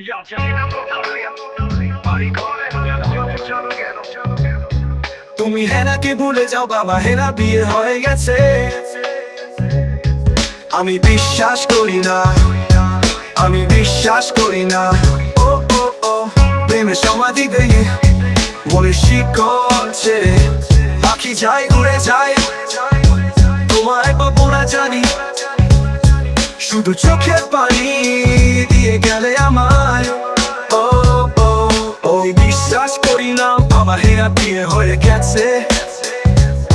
Ya তুমি হেনাকে ভুলে যাও বাবা, হেনা বিয়ে হয়ে গেছে। আমি বিশ্বাস করি না, আমি বিশ্বাস করি না। ও ও ও, প্রেমে সমাধি দিয়ে বলে শিখছে পাখি যাই ঘুরে যাই তোমায় বাবুরা জানি, শুধু চোখের পানি দিয়ে করি না, বাবা হেরা বিয়ে হয়ে গেছে।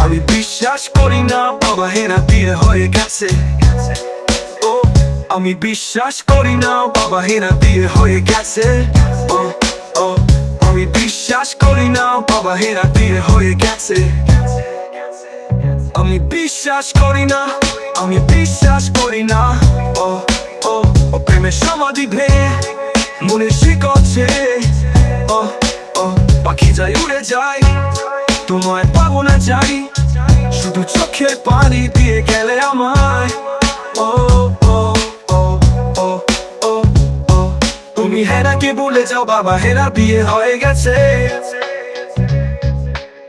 আমি বিশ্বাস করি না, বাবা হেরা বিয়ে হয়ে গেছে। ও, আমি বিশ্বাস করি না, বাবা হেরা বিয়ে হয়ে গেছে। ও ও, আমি বিশ্বাস করি না, বাবা হেরা বিয়ে হয়ে গেছে। আমি বিশ্বাস করি না, আমি বিশ্বাস করি না। ও ও ও প্রেমের সমাধি ভেঙে মনে শিকছে ও ও উড়ে যায়। তোমায় পাবো না যাই শুধু চোখে পানি দিয়ে গেলে আমায়। তুমি হেরাকে ভুলে যাও, বাবা হেরা বিয়ে হয়ে গেছে।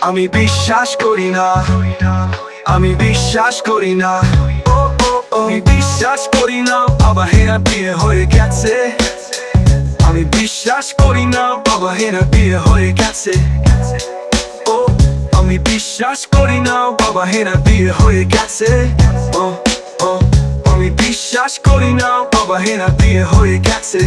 আমি বিশ্বাস করি না। আমি বিশ্বাস করি না। আমি বিশ্বাস করি না, বাবা হেরা বিয়ে হয়ে গেছে। আমি বিশ্বাস করি না, বাবা হেরা বিয়ে হয়ে গেছে। ও, আমি বিশ্বাস করি না, বাবা হেরা বিয়ে হয়ে গেছে। ও ও, আমি বিশ্বাস করি না, বাবা হেরা বিয়ে হয়ে গেছে।